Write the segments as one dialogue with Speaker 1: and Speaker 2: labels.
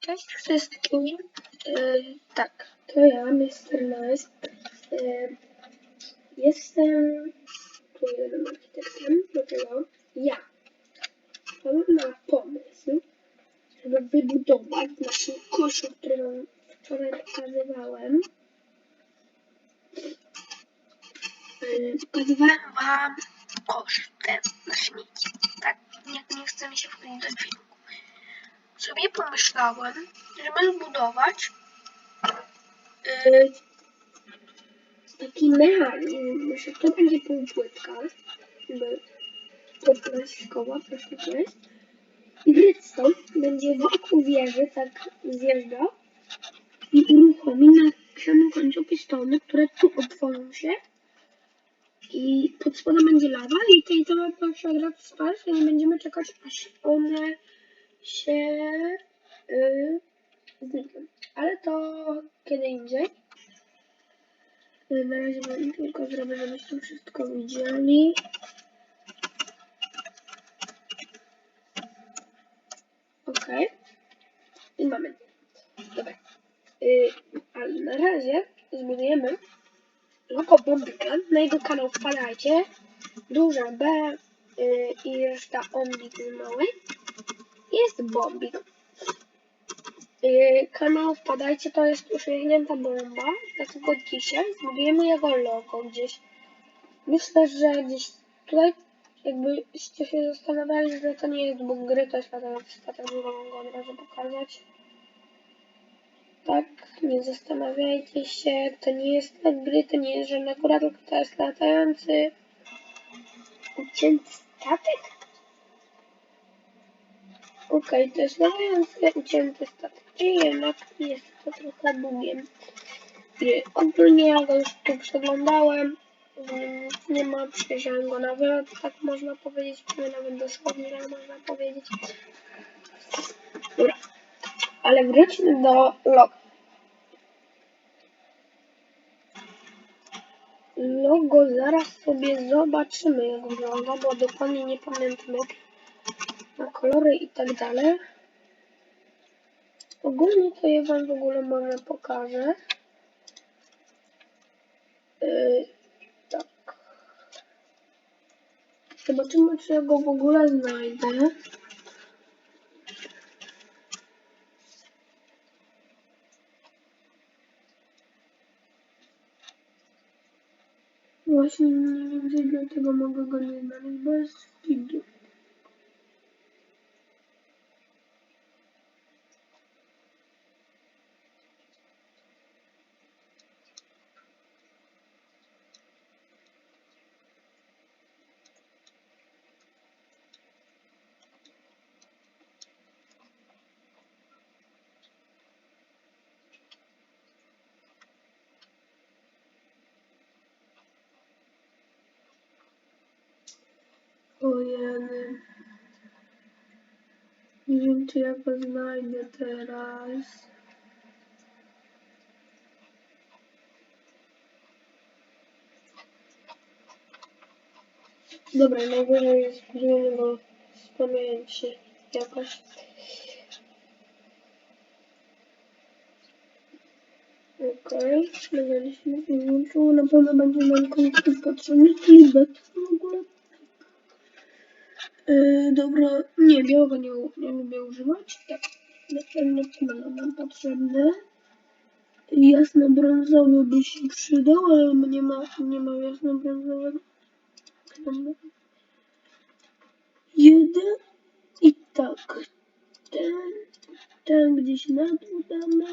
Speaker 1: Cześć wszystkim. E, tak, to ja, Mr. Nice. E, jestem tu jednym architektem, dlatego ja mam na pomysł, żeby wybudować w naszym koszu, który wam wczoraj pokazywałem. E, pokazywałem wam kosz ten na śmieci. Tak, nie, nie mi się wchodzić do filmu sobie pomyślałem, żeby zbudować yy, taki mechanizm, że to będzie półpłytka, jakby podplastikowa, proszę to jest. I redstone będzie wokół wieży tak zjeżdżał i uruchomi na samym końcu pistony, które tu otworzą się. I pod spodem będzie lawa i tej to ma grać spać, i będziemy czekać aż one się yy. Ale to kiedy indziej. Yy, Na razie wam tylko zrobię, żebyście wszystko widzieli. Ok. I mamy. Dobra. Yy, ale na razie zbudujemy logo Bombika. Na jego kanał wpadajcie. Duża B yy, i reszta Ombik z małej jest bombik. Yy, kanał wpadajcie, to jest uśmiechnięta bomba, dlatego dzisiaj zbudujemy jego logo gdzieś. Myślę, że gdzieś tutaj jakbyście się zastanawiali, że to nie jest bóg gry, to jest statek mogę go od razu pokazać. Tak, nie zastanawiajcie się, to nie jest statek gry, to nie jest żadna góra, tylko to jest latający ucięty statek. Okej, to jest latający ucięty statek, czyli jednak jest to trochę bugiem. gry. Ogólnie ja go już tu przeglądałem, nic nie ma, przejrzałem go nawet, tak można powiedzieć, czy nawet dosłownie tak można powiedzieć. Dobra, ale wróćmy do logo. Logo zaraz sobie zobaczymy jak wygląda, bo dokładnie nie pamiętam jak na kolory i tak dalej. Ogólnie to je wam w ogóle może pokażę. Yy, tak. Zobaczymy, czy ja go w ogóle znajdę. Właśnie nie wiem, dlatego mogę go nie znaleźć, bo jest w Ojeny. Nie wiem, czy ja go znajdę teraz. Dobra, najwyżej zmieniony, bo z pamięci jakoś. Okej, okay. włączyło. Na pewno będzie nam konkret potrzebny feedback w ogóle. Yy, dobra, nie, białego nie, nie lubię używać. Tak, na pewno to będą nam potrzebne. Jasno brązowy by się przydał, ale nie ma, nie ma jasno brązowego. Jeden i tak. Ten, ten gdzieś na dół damy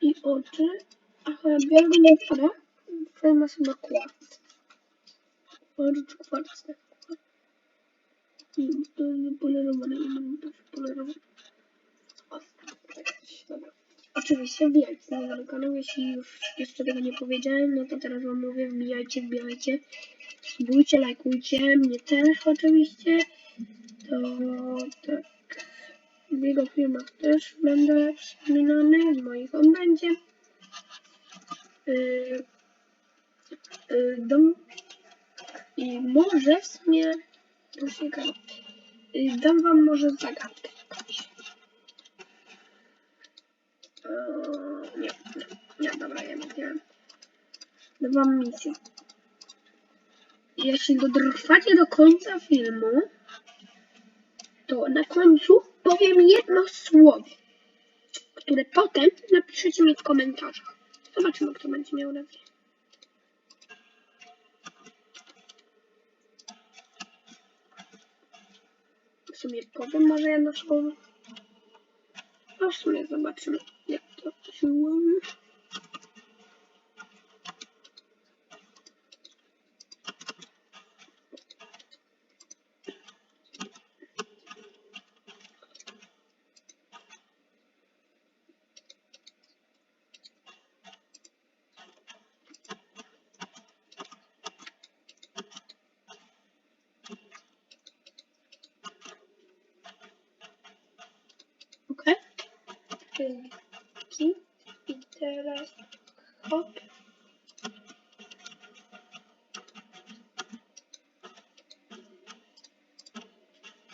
Speaker 1: i oczy. Aha, białego nie wpada. Ten ma chyba kwarc. Kwarc, kwarc, tak. I to nie będę to wypolerować. O, tak, dobra. Oczywiście wbijajcie na mój kanał, jeśli już jeszcze tego nie powiedziałem, no to teraz wam mówię, wbijajcie, wbijajcie. Subujcie, lajkujcie, mnie też oczywiście. To tak. W jego filmach też będę wspominany, w moich on będzie. Yy, yy, dom, I może w sumie Tak. Y, Dam wam może zagadkę jakąś. Eee, nie, nie, nie, dobra, ja wiem. Dawam misję. Jeśli dotrwacie do końca filmu, to na końcu powiem jedno słowo, które potem napiszecie mi w komentarzach. Zobaczymy, kto będzie miał rację. Sumie powiem może jedno słowo. No w sumie zobaczymy, jak to się łowi. Ok. Rynki. I teraz hop. To jest trzy i cztery. Okej, a nie, nie, nie, nie mam tego w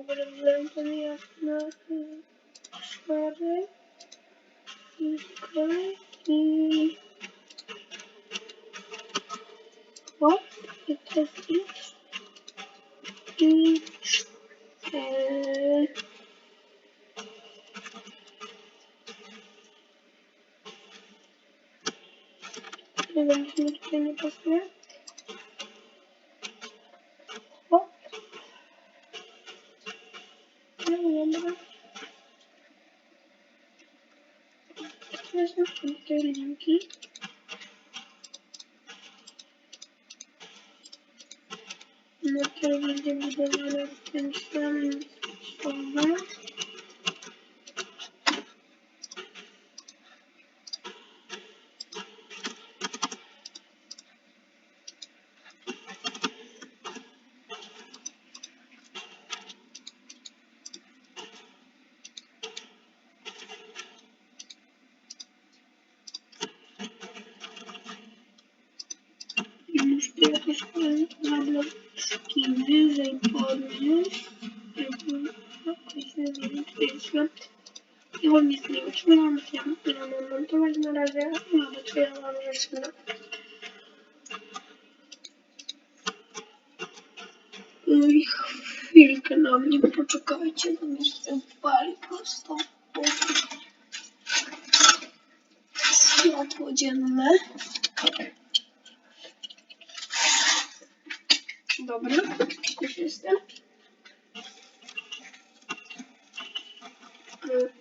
Speaker 1: ogóle względu, to nie jasne. Cztery. I okej, i... Hop, i to jest i cztery. Nie wiem, czy mi tutaj nie pasuje. Źle. I on jest nie utrzymam się. Ja mam montować na razie. No, bo ja mam rzeczy na... Oj, chwilkę na mnie poczekajcie, bo mi się wpali prosto. Światło dzienne. Dobra, już jestem. through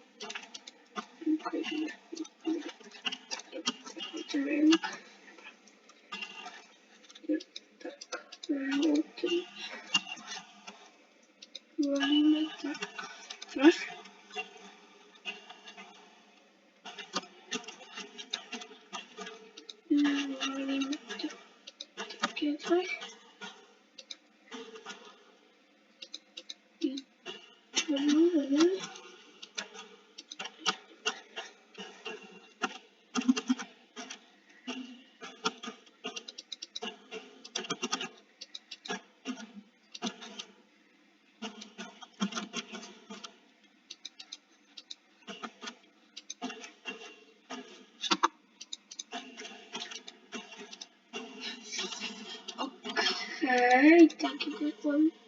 Speaker 1: tak jak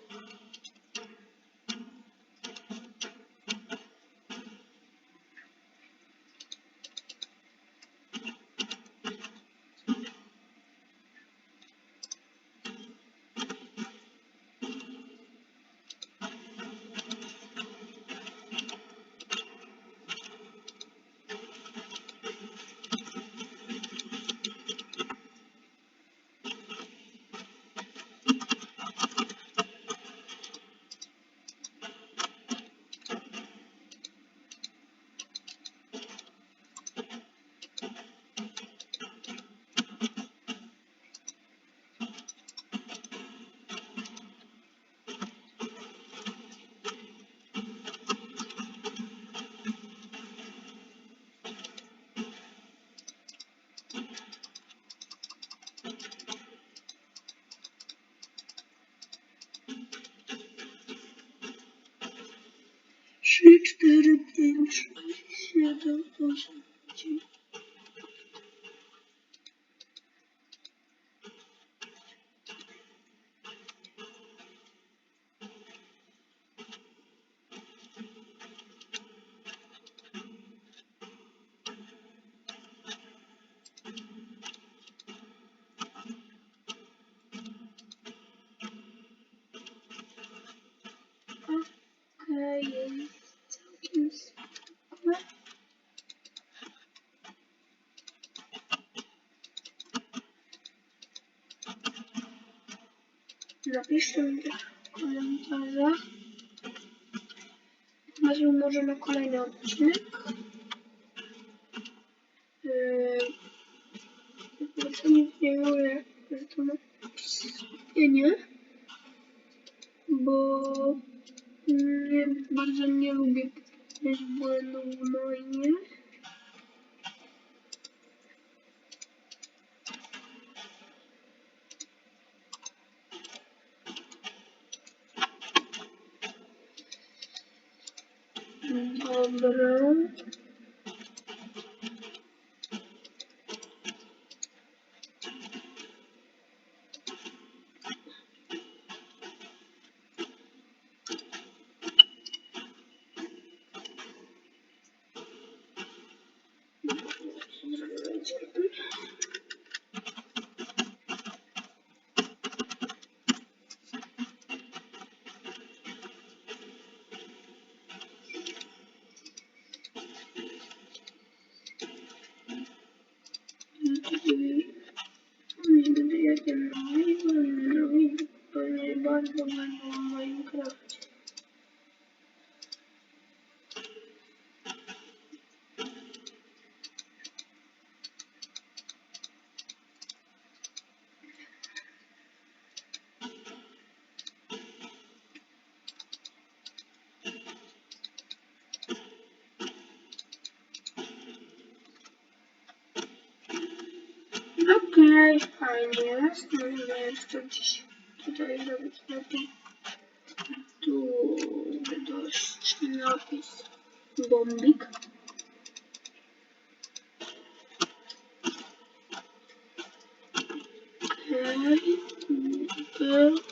Speaker 1: information. Napiszcie mi też w komentarzach. Nazwę może na kolejny odcinek. Nic nie mówię, że to ma skupienie, bo nie, bardzo nie lubię błędów w mainie. Dobra. Nie Okej, fajnie jest. Możemy jeszcze gdzieś tutaj zrobić lepiej. Tu dość napis bombik. Okej, okay.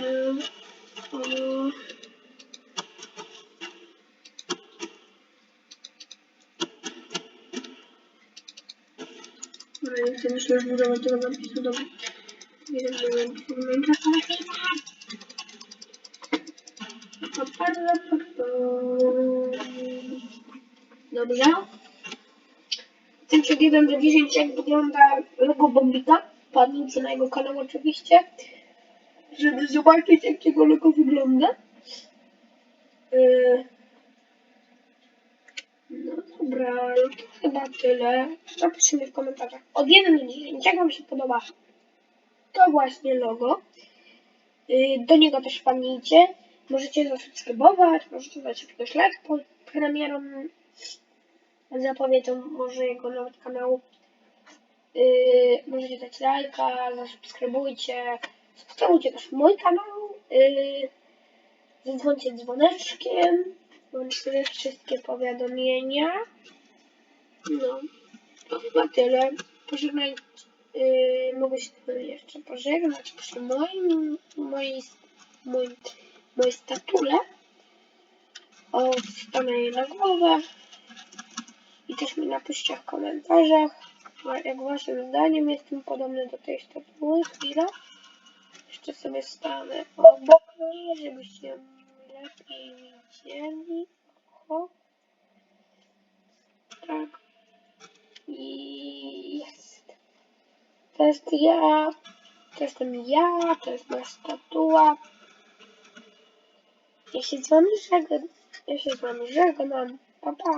Speaker 1: Eee, o, Dobra, nie chcę myślę, że budować tego napisu, wiem, czy Minecraft napisać. Dobrze. Od 1 do 10, jak wygląda logo Bombika? Wpadnijcie na jego kanał oczywiście, żeby zobaczyć, jak jego logo wygląda. Yy. No dobra, chyba tyle. Napiszcie mi w komentarzach. Od 1 do 10, jak Wam się podoba to właśnie logo. Yy, Do niego też wpadnijcie. Możecie zasubskrybować, możecie dać jakiegoś like pod premierą. Zapowiedzą może jego nawet kanału. Yy, możecie dać lajka, zasubskrybujcie. Subskrybujcie też mój kanał. Yy, zadzwońcie dzwoneczkiem. Włączcie wszystkie powiadomienia. No, to chyba tyle. Pożegnaj, yy, mogę się jeszcze pożegnać przy moim, mojej, moim, mojej statule. O, wstanę jej na głowę. I też mi napiszcie w komentarzach, jak waszym zdaniem jestem podobny do tej statuły. Chwila. Jeszcze sobie stanę obok żebyście ją lepiej widzieli. O. Tak. I jest. To jest ja. To jestem ja, to jest moja statua. Ja się z wami żegnam. Ja się z wami żegnam. Pa, pa.